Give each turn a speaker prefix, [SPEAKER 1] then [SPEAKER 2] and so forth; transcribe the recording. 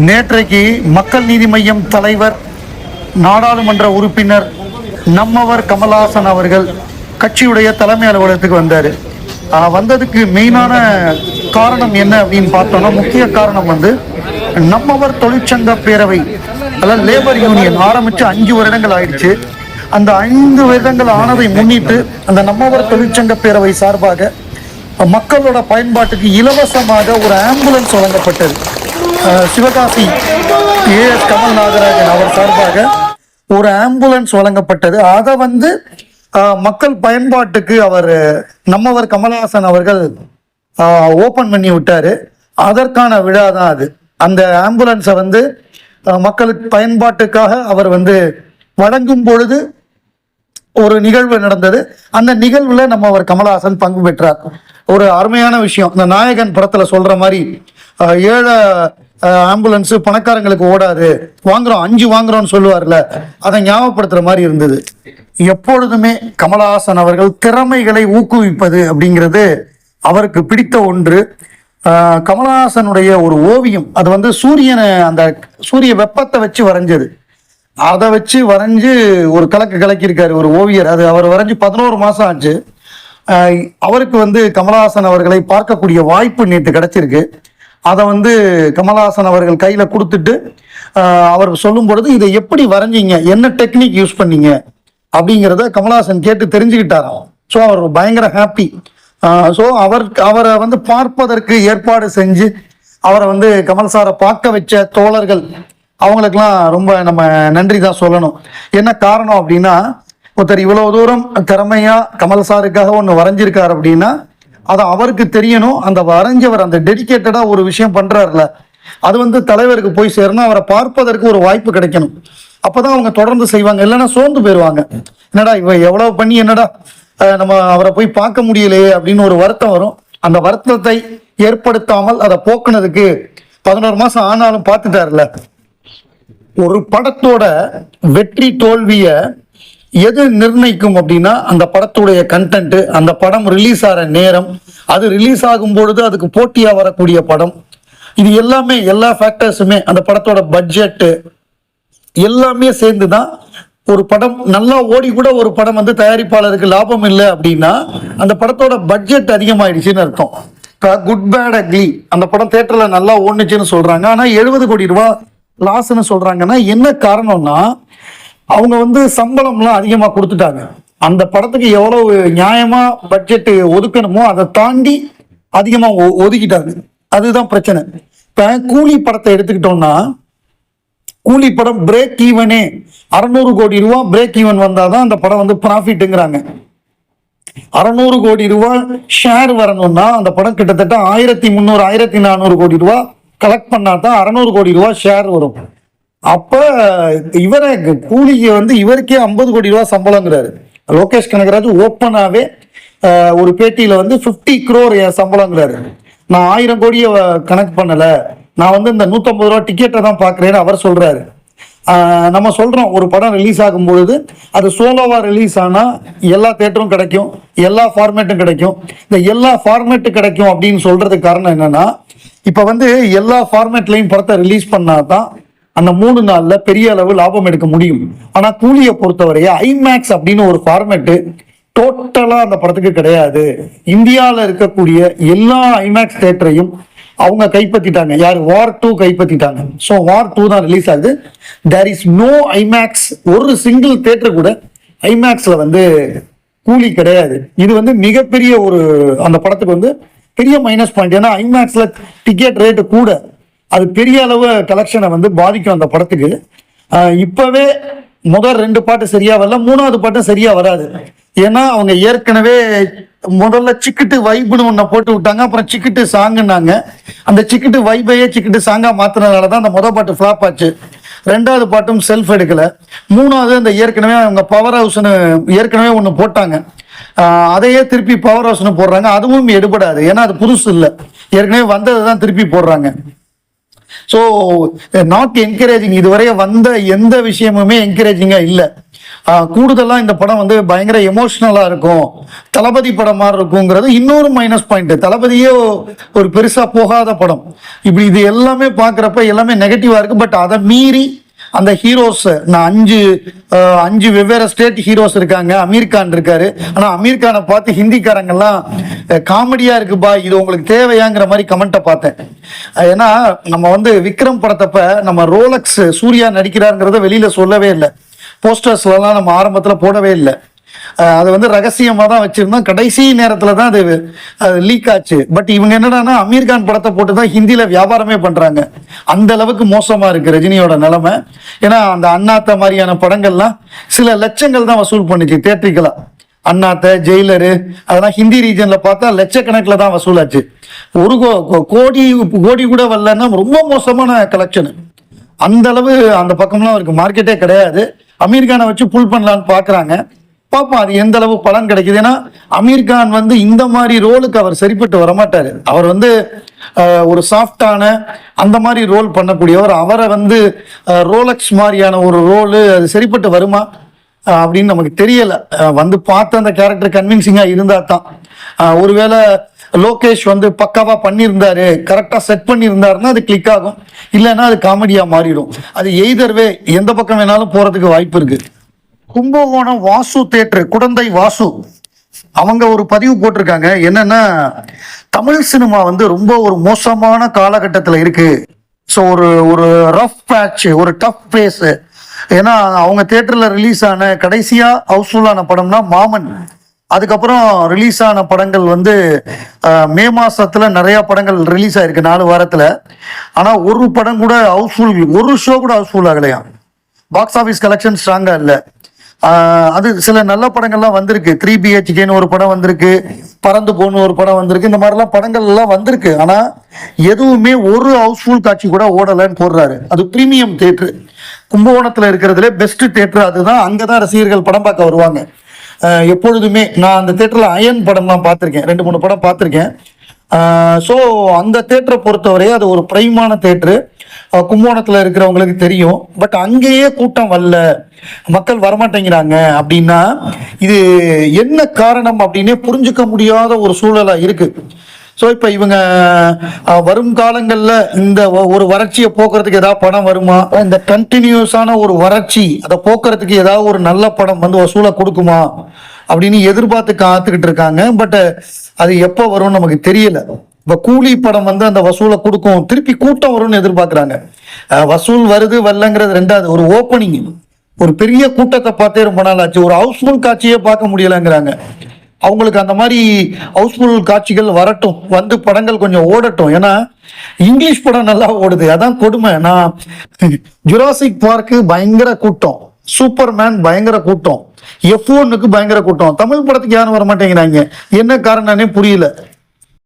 [SPEAKER 1] நேற்றைக்கு மக்கள் நீதி மய்யம் தலைவர் நாடாளுமன்ற உறுப்பினர் நம்மவர் கமல்ஹாசன் அவர்கள் கட்சியுடைய தலைமை அலுவலகத்துக்கு வந்தார். வந்ததுக்கு மெயினான காரணம் என்ன அப்படின்னு பார்த்தோம்னா முக்கிய காரணம் வந்து நம்மவர் தொழிற்சங்க பேரவை அதாவது லேபர் யூனியன் ஆரம்பித்து அஞ்சு வருடங்கள் ஆயிடுச்சு. அந்த ஐந்து வருடங்கள் ஆனதை முன்னிட்டு அந்த நம்மவர் தொழிற்சங்க பேரவை சார்பாக மக்களோட பயன்பாட்டுக்கு இலவசமாக ஒரு ஆம்புலன்ஸ் வழங்கப்பட்டது. சிவகாசி சிவகாசி ஏஎஸ் கமல் நாகராஜன் அவர் சார்பாக ஒரு ஆம்புலன்ஸ் வழங்கப்பட்டது. அதை வந்து மக்கள் பயன்பாட்டுக்கு அவர் நம்மவர் கமலஹாசன் அவர்கள் ஓப்பன் பண்ணி விட்டார். அதற்கான விழா தான் அது. அந்த ஆம்புலன்ஸை வந்து மக்களுக்கு பயன்பாட்டுக்காக அவர் வந்து வழங்கும் பொழுது ஒரு நிகழ்வு நடந்தது. அந்த நிகழ்வுல நம்ம அவர் கமலஹாசன் பங்கு பெற்றார். ஒரு அருமையான விஷயம். இந்த நாயகன் படத்துல சொல்ற மாதிரி ஏழை ஆம்புலன்ஸ் பணக்காரங்களுக்கு ஓடாது. வாங்குறோம் அஞ்சு வாங்குறோம்னு சொல்லுவார்ல அதை ஞாபகப்படுத்துற மாதிரி இருந்தது. எப்பொழுதுமே கமலஹாசன் அவர்கள் திறமைகளை ஊக்குவிப்பது அப்படிங்கிறது அவருக்கு பிடித்த ஒன்று. கமலஹாசனுடைய ஒரு ஓவியம் அது வந்து சூரியனை அந்த சூரிய வெப்பத்தை வச்சு வரைஞ்சது. அதை வச்சு வரைஞ்சு ஒரு கலக்கு கலக்கியிருக்காரு ஒரு ஓவியர். அது அவர் வரைஞ்சு பதினோரு மாசம் ஆச்சு. அவருக்கு வந்து கமலஹாசன் அவர்களை பார்க்கக்கூடிய வாய்ப்பு நேற்று கிடைச்சிருக்கு. அதை வந்து கமல்ஹாசன் அவர்கள் கையில் கொடுத்துட்டு அவர் சொல்லும் பொழுது இதை எப்படி வரைஞ்சீங்க? என்ன டெக்னிக் யூஸ் பண்ணீங்க? அப்படிங்கிறத கமலஹாசன் கேட்டு தெரிஞ்சுக்கிட்டாராம். ஸோ அவர் பயங்கர ஹாப்பி. ஸோ அவர் அவரை வந்து பார்ப்பதற்கு ஏற்பாடு செஞ்சு அவரை வந்து கமல் சாரை பார்க்க வச்ச தோழர்கள் அவங்களுக்கெல்லாம் ரொம்ப நம்ம நன்றி தான் சொல்லணும். என்ன காரணம் அப்படின்னா ஒருத்தர் இவ்வளோ தூரம் திறமையாக கமல் சாருக்காக ஒன்று வரைஞ்சிருக்கார் அப்படின்னா அது அவருக்கு தெரியணும். அந்த வரைஞ்சவர் அந்த டெடிக்கேட்டடாக ஒரு விஷயம் பண்ணுறாருல அது வந்து தலைவருக்கு போய் சேரணும். அவரை பார்ப்பதற்கு ஒரு வாய்ப்பு கிடைக்கணும். அப்போதான் அவங்க தொடர்ந்து செய்வாங்க. இல்லைன்னா சோர்ந்து போயிடுவாங்க. என்னடா இவ எவ்வளவு பண்ணி என்னடா நம்ம அவரை போய் பார்க்க முடியலையே அப்படின்னு ஒரு வருத்தம் வரும். அந்த வருத்தத்தை ஏற்படுத்தாமல் அதை போக்குனதுக்கு பதினோரு மாசம் ஆனாலும் பார்த்துட்டாருல. ஒரு படத்தோட வெற்றி தோல்விய எது நிர்ணயிக்கும் அப்படின்னா அந்த படத்துடைய கண்டென்ட் அந்த படம் ரிலீஸ் ஆகிற நேரம் அது ரிலீஸ் ஆகும் பொழுது அதுக்கு போட்டியாக வரக்கூடிய படம். இது எல்லாமே எல்லா ஃபேக்டர்ஸுமே அந்த படத்தோட பட்ஜெட்டு எல்லாமே சேர்ந்து தான் ஒரு படம் நல்லா ஓடி கூட ஒரு படம் வந்து தயாரிப்பாளருக்கு லாபம் இல்லை அப்படின்னா அந்த படத்தோட பட்ஜெட் அதிகமாயிடுச்சுன்னு அர்த்தம். குட் பேட் அக்லி அந்த படம் தேட்டரில் நல்லா ஓடுனுச்சுன்னு சொல்கிறாங்க ஆனால் எழுபது கோடி ரூபா லாஸ்ன்னு சொல்கிறாங்கன்னா என்ன காரணம்னா அவங்க வந்து சம்பளம்லாம் அதிகமாக கொடுத்துட்டாங்க. அந்த படத்துக்கு எவ்வளவு நியாயமா பட்ஜெட் ஒதுக்கணுமோ அதை தாண்டி அதிகமாக ஒ- ஒதுக்கிட்டாங்க. அதுதான் பிரச்சனை. இப்போ கூலி படத்தை எடுத்துக்கிட்டோம்னா கூலி படம் பிரேக் ஈவனே அறநூறு கோடி ரூபா பிரேக் ஈவன் வந்தால் தான் அந்த படம் வந்து ப்ராஃபிட்டுங்கிறாங்க அறநூறு கோடி ரூபா ஷேர் வரணும்னா அந்த படம் கிட்டத்தட்ட ஆயிரத்தி முந்நூறு ஆயிரத்தி நானூறு கோடி ரூபா கலெக்ட் பண்ணால் தான் அறநூறு கோடி ரூபா ஷேர் வரும். அப்ப இவரை கூலிக்கு வந்து இவருக்கே ஐம்பது கோடி ரூபாய் சம்பளங்கிறாரு. லோகேஷ் கனகராஜ் ஓப்பனாவே ஒரு பேட்டியில வந்து பிப்டி குரோர் என் சம்பளங்கிறாரு. நான் ஆயிரம் கோடியை கணக்கு பண்ணல. நான் வந்து இந்த நூத்தம்பது ரூபா டிக்கெட்டை தான் பாக்குறேன்னு அவர் சொல்றாரு. நம்ம சொல்றோம் ஒரு படம் ரிலீஸ் ஆகும் பொழுது அது சோலோவா ரிலீஸ் ஆனா எல்லா தேட்டரும் கிடைக்கும் எல்லா ஃபார்மேட்டும் கிடைக்கும். இந்த எல்லா ஃபார்மேட்டு கிடைக்கும் அப்படின்னு சொல்றதுக்கு காரணம் என்னன்னா இப்ப வந்து எல்லா ஃபார்மேட்லயும் படத்தை ரிலீஸ் பண்ணாதான் அந்த மூணு நாள்ல பெரிய அளவு லாபம் எடுக்க முடியும். ஆனா கூலியை பொறுத்தவரைய ஐமேக்ஸ் அப்படின்னு ஒரு ஃபார்மேட்டு டோட்டலா அந்த படத்துக்கு கிடையாது. இந்தியாவில் இருக்கக்கூடிய எல்லா ஐமேக்ஸ் தேட்டரையும் அவங்க கைப்பற்றிட்டாங்க யார்? வார் டூ கைப்பற்றிட்டாங்க ஸோ வார் டூ தான் ரிலீஸ் ஆகுது. தேர் இஸ் நோ ஐமேக்ஸ் ஒரு சிங்கிள் தேட்டர் கூட ஐமேக்ஸ்ல வந்து கூலி கிடையாது. இது வந்து மிகப்பெரிய ஒரு அந்த படத்துக்கு வந்து பெரிய மைனஸ் பாயிண்ட் ஏன்னா ஐமேக்ஸ்ல டிக்கெட் ரேட்டு கூட அது பெரிய அளவு கலெக்ஷனை வந்து பாதிக்கும் அந்த படத்துக்கு. இப்போவே முதல் ரெண்டு பாட்டு சரியா வரல மூணாவது பாட்டும் சரியா வராது. ஏன்னா அவங்க ஏற்கனவே முதல்ல சிக்கிட்டு வைப்னு ஒன்றை போட்டு விட்டாங்க அப்புறம் சிக்கிட்டு சாங்குன்னாங்க. அந்த சிக்கிட்டு வைபையே சிக்கிட்டு சாங்காக மாத்தினதால தான் அந்த முத பாட்டு ஃப்ளாப் ஆச்சு. ரெண்டாவது பாட்டும் செல்ஃப் எடுக்கலை. மூணாவது அந்த ஏற்கனவே அவங்க பவர் ஹவுஸ்னு ஏற்கனவே ஒன்று போட்டாங்க. அதையே திருப்பி பவர் ஹவுஸ்னு போடுறாங்க. அதுவும் எடுபடாது. ஏன்னா அது புதுசு இல்லை. ஏற்கனவே வந்ததை தான் திருப்பி போடுறாங்க. ஸோ நாட் என்கரேஜிங் இதுவரை வந்த எந்த விஷயமுமே என்கரேஜிங்காக இல்லை. கூடுதலாக இந்த படம் வந்து பயங்கர எமோஷ்னலாக இருக்கும். தளபதி படம் மாதிரி இருக்குங்கிறது இன்னொரு மைனஸ் பாயிண்ட் தளபதியே ஒரு பெருசாக போகாத படம். இப்படி இது எல்லாமே பார்க்குறப்ப எல்லாமே நெகட்டிவாக இருக்குது பட் அதை மீறி அந்த ஹீரோஸ் நான் அஞ்சு அஞ்சு வெவ்வேறு ஸ்டேட் ஹீரோஸ் இருக்காங்க. அமீர் கான் இருக்காரு. ஆனால் அமீர் கானை பார்த்து ஹிந்திக்காரங்கெல்லாம் காமெடியா இருக்குப்பா இது உங்களுக்கு தேவையாங்கிற மாதிரி கமெண்ட்டை பார்த்தேன். ஏன்னா நம்ம வந்து விக்ரம் படத்தப்ப நம்ம ரோலக்ஸ் சூர்யா நடிக்கிறாருங்கிறத வெளியில சொல்லவே இல்லை. போஸ்டர்ஸ்லாம் நம்ம ஆரம்பத்தில் போடவே இல்லை. அது வந்து ரகசியமாக தான் வச்சுருந்தோம். கடைசி நேரத்தில் தான் அது அது லீக் ஆச்சு. பட் இவங்க என்னடான்னா அமீர் கான் படத்தை போட்டு தான் ஹிந்தியில் வியாபாரமே பண்ணுறாங்க அந்த அளவுக்கு மோசமாக இருக்குது ரஜினியோட நிலமை. ஏன்னா அந்த அண்ணாத்த மாதிரியான படங்கள்லாம் சில லட்சங்கள் தான் வசூல் பண்ணுச்சு தேட்டரிக்கலா அண்ணாத்த ஜெயிலரு அதெல்லாம் ஹிந்தி ரீஜனில் பார்த்தா லட்சக்கணக்கில் தான் வசூலாச்சு. ஒரு கோ- கோ- கோடி கோடி கூட வரலன்னா ரொம்ப மோசமான கலெக்ஷன் அந்த அளவு அந்த பக்கம்லாம் அவருக்கு மார்க்கெட்டே கிடையாது. அமீர்கானை வச்சு புல் பண்ணலான்னு பார்க்குறாங்க. பார்ப்போம் அது எந்த அளவு பலன் கிடைக்குது? ஏன்னா அமீர் கான் வந்து இந்த மாதிரி ரோலுக்கு அவர் சரிப்பட்டு வரமாட்டார். அவர் வந்து ஒரு சாஃப்டான அந்த மாதிரி ரோல் பண்ணக்கூடியவர். அவரை வந்து ரோலக்ஸ் மாதிரியான ஒரு ரோலு அது சரிப்பட்டு வருமா? அப்படின்னு நமக்கு தெரியலை. வந்து பார்த்த அந்த கேரக்டர் கன்வின்சிங்காக இருந்தால் தான். ஒருவேளை லோகேஷ் வந்து பக்காவா பண்ணியிருந்தாரு கரெக்டா செட் பண்ணியிருந்தாருன்னா அது கிளிக் ஆகும். இல்லைன்னா அது காமெடியா மாறிடும். அது எய்தர்வே எந்த பக்கம் வேணாலும் போறதுக்கு வாய்ப்பு இருக்கு. கும்பகோணம் வாசு தேட்டர் குடந்தை வாசு. அவங்க ஒரு பதிவு போட்டிருக்காங்க. என்னன்னா தமிழ் சினிமா வந்து ரொம்ப ஒரு மோசமான காலகட்டத்தில் இருக்கு. ஸோ ஒரு ஒரு ரஃப் பேட்ச் ஒரு டஃப் பேஸ் ஏன்னா அவங்க தேட்டரில் ரிலீஸ் ஆன கடைசியாக ஹவுஸ்ஃபுல்லான படம்னா மாமன். அதுக்கப்புறம் ரிலீஸ் ஆன படங்கள் வந்து மே மாசத்துல நிறைய படங்கள் ரிலீஸ் ஆயிருக்கு நாலு வாரத்துல. ஆனா ஒரு படம் கூட ஹவுஸ்ஃபுல் ஒரு ஷோ கூட ஹவுஸ்ஃபுல் ஆகலையா பாக்ஸ் ஆஃபீஸ் கலெக்ஷன் ஸ்ட்ராங்கா இல்லை. அது சில நல்ல படங்கள்லாம் வந்திருக்கு. த்ரீ பிஹெச்கேன்னு ஒரு படம் வந்திருக்கு. பறந்து போன்னு ஒரு படம் வந்திருக்கு. இந்த மாதிரிலாம் படங்கள் எல்லாம் வந்திருக்கு. ஆனால் எதுவுமே ஒரு ஹவுஸ்ஃபுல் காட்சி கூட ஓடலைன்னு போடுறாரு. அது ப்ரீமியம் தேட்ரு கும்பகோணத்தில் இருக்கிறதுல பெஸ்ட் தேட்ரு அதுதான். அங்கே தான் ரசிகர்கள் படம் பார்க்க வருவாங்க. எப்பொழுதுமே நான் அந்த தேட்டரில் அயன் படம்லாம் பார்த்துருக்கேன். ரெண்டு மூணு படம் பார்த்துருக்கேன். ஸோ அந்த தேட்டரை பொறுத்தவரையே அது ஒரு பிரைமான தேட்ரு கும்போணத்தில் இருக்கிறவங்களுக்கு தெரியும். பட் அங்கேயே கூட்டம் வரல. மக்கள் வரமாட்டேங்கிறாங்க அப்படின்னா இது என்ன காரணம் அப்படின்னே புரிஞ்சுக்க முடியாத ஒரு சூழலாக இருக்கு. ஸோ இப்போ இவங்க வரும் காலங்களில் இந்த ஒரு வறட்சியை போக்குறதுக்கு ஏதாவது படம் வருமா? இந்த கண்டினியூஸான ஒரு வறட்சி அதை போக்குறதுக்கு ஏதாவது ஒரு நல்ல படம் வந்து வசூலை கொடுக்குமா? அப்படின்னு எதிர்பார்த்து காத்துக்கிட்டு இருக்காங்க. பட் அது எப்போ வரும்னு நமக்கு தெரியல. இப்போ கூலி படம் வந்து அந்த வசூலை கொடுக்கும். திருப்பி கூட்டம் வரும்னு எதிர்பார்க்குறாங்க. வசூல் வருது வரலங்கிறது ரெண்டாவது. ஒரு ஓப்பனிங் ஒரு பெரிய கூட்டத்தை பார்த்தே ரொம்ப நாள் ஆச்சு. ஒரு ஹவுஸ்ஃபுல் காட்சியே பார்க்க முடியலைங்கிறாங்க. அவங்களுக்கு அந்த மாதிரி ஹவுஸ்ஃபுல் காட்சிகள் வரட்டும். வந்து படங்கள் கொஞ்சம் ஓடட்டும். ஏன்னா இங்கிலீஷ் படம் நல்லா ஓடுது. அதான் கொடுமை. நான் ஜுராசிக் பார்க்கு பயங்கர கூட்டம். சூப்பர்மேன் பயங்கர கூட்டம். எஃப் ஒன்னுக்கு பயங்கர கூட்டம். தமிழ் படத்துக்கு யாரும் வர மாட்டேங்கிறாங்க என்ன காரணம்னே புரியல.